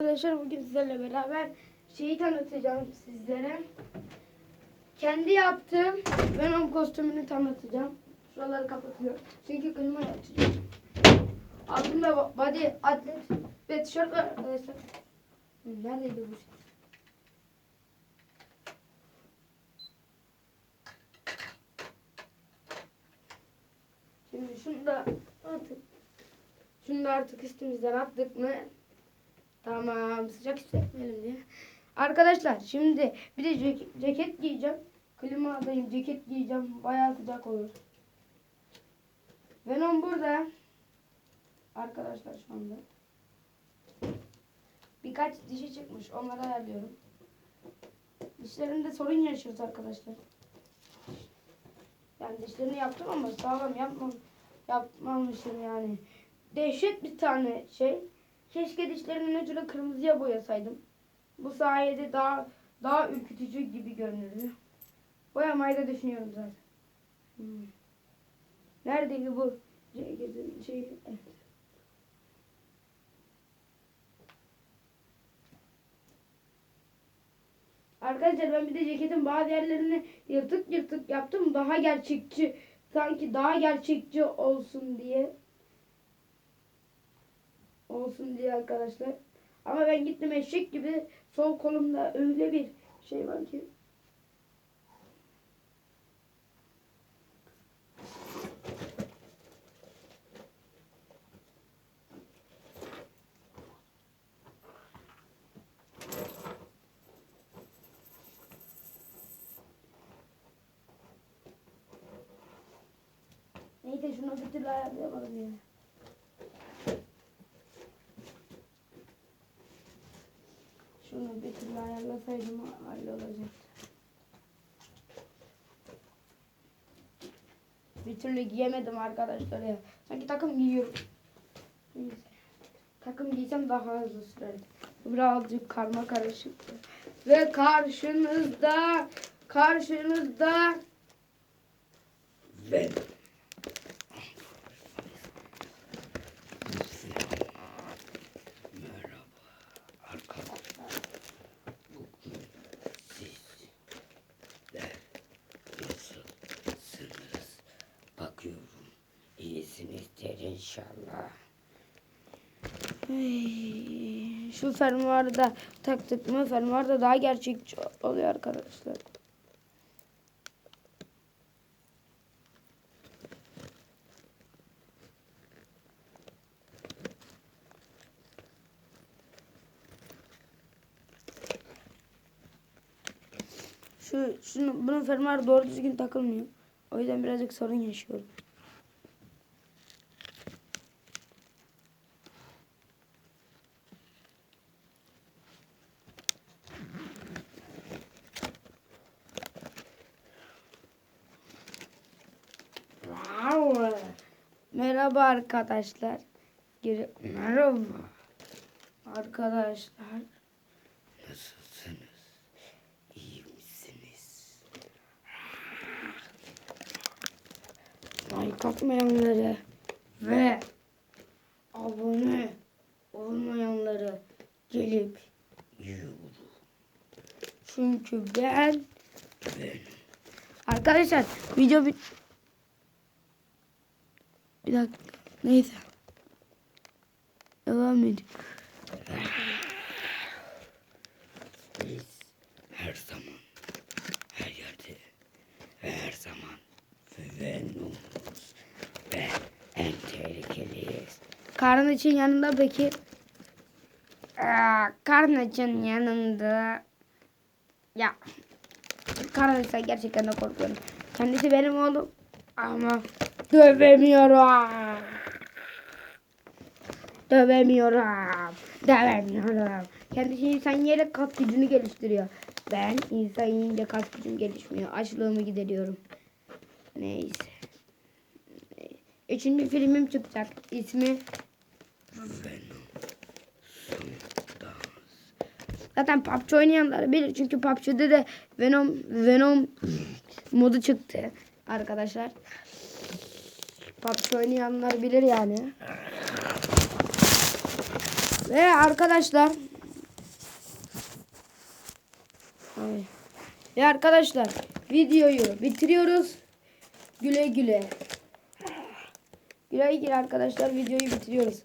Arkadaşlar bugün sizlerle beraber şeyi tanıtacağım sizlere. Kendi yaptığım Venom kostümünü tanıtacağım. Şuraları kapatıyorum. Çünkü klimayı açacağım. Altında bo- body, atlet ve tişört var arkadaşlar. Neredeydi bu şey? Şimdi şunu da attık. Şunu da artık üstümüzden attık mı Tamam sıcak hissetmeyelim diye. Arkadaşlar şimdi bir de cek- ceket giyeceğim. Klimadayım ceket giyeceğim. Bayağı sıcak olur. Venom burada. Arkadaşlar şu anda. Birkaç dişi çıkmış. Onları ayarlıyorum. Dişlerinde sorun yaşıyoruz arkadaşlar. Yani dişlerini yaptım ama sağlam yapmam, yapmamışım yani. Dehşet bir tane şey. Keşke dişlerimin ucunu kırmızıya boyasaydım. Bu sayede daha daha ürkütücü gibi görünürdü. Boyamayı da düşünüyorum zaten. Hmm. Neredeydi bu şey? Evet. Arkadaşlar ben bir de ceketin bazı yerlerini yırtık yırtık yaptım. Daha gerçekçi sanki daha gerçekçi olsun diye olsun diye arkadaşlar. Ama ben gittim eşek gibi sol kolumda öyle bir şey var ki. Neyse şunu bir türlü ayarlayamadım ya. Şunu bir türlü ayarlasaydım hallolacaktı. Bir türlü giyemedim arkadaşlar ya. Sanki takım giyiyorum. Neyse. Takım giysem daha hızlı sürerdi. Birazcık karma karışıktı. Ve karşınızda karşınızda Ben merhaba arkadaşlar. Bugün sizler nasılsınız? Bakıyorum iyisinizdir inşallah. Ay, şu fermuarı da taktık mı fermuar da daha gerçekçi oluyor arkadaşlar. Şu şunu bunun fermuarı doğru düzgün takılmıyor. O yüzden birazcık sorun yaşıyorum. Merhaba arkadaşlar. Geri merhaba. Arkadaşlar. Nasılsınız? İyi misiniz? Like atmayanları ve abone olmayanları gelip Yürü. çünkü ben Ben arkadaşlar video bit bir dakika neyse devam edin. Biz her zaman, her yerde ve her zaman Venom'uz ve en tehlikeliyiz. Karın için yanında peki? İçin yanında. Ya. İse gerçekten de korkuyorum. Kendisi benim oğlum. Ama dövemiyorum. Dövemiyorum. Dövemiyorum. Kendisi insan yiyerek kas gücünü geliştiriyor. Ben insan yiyince kas gücüm gelişmiyor. Açlığımı gideriyorum. Neyse. Üçüncü filmim çıkacak. İsmi. Zaten PUBG oynayanlar bilir. Çünkü PUBG'de de Venom Venom modu çıktı arkadaşlar. PUBG oynayanlar bilir yani. Ve arkadaşlar Ve arkadaşlar videoyu bitiriyoruz. Güle güle. Güle güle arkadaşlar videoyu bitiriyoruz.